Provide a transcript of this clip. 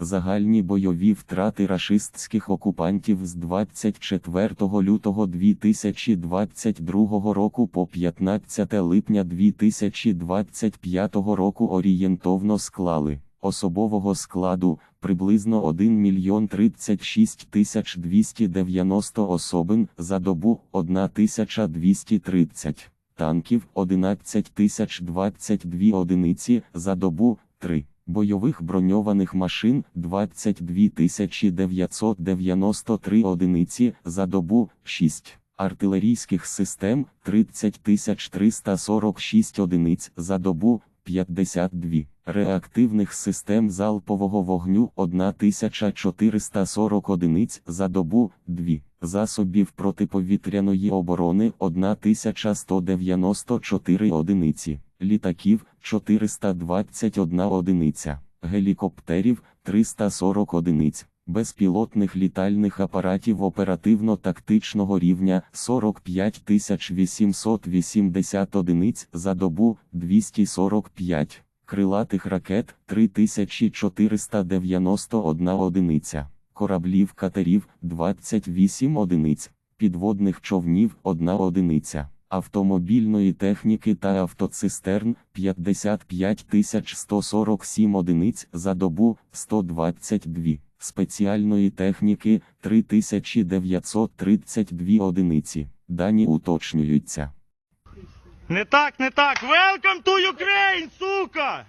Загальні бойові втрати рашистських окупантів з 24 лютого 2022 року по 15 липня 2025 року орієнтовно склали особового складу приблизно 1 мільйон 36 тисяч 290 особин за добу 1230 танків 11 тисяч 22 одиниці за добу 3. Бойових броньованих машин 22 993 одиниці за добу 6. Артилерійських систем 30 346 одиниць за добу 52. Реактивних систем залпового вогню 1440 одиниць за добу 2. Засобів протиповітряної оборони 1194 одиниці, літаків 421 одиниця, гелікоптерів 340 одиниць, безпілотних літальних апаратів оперативно-тактичного рівня 45 880 одиниць за добу 245, крилатих ракет 3491 одиниця кораблів катерів 28 одиниць, підводних човнів 1 одиниця, автомобільної техніки та автоцистерн 55 147 одиниць за добу 122, спеціальної техніки 3932 одиниці. Дані уточнюються. Не так, не так. Welcome to Ukraine, сука!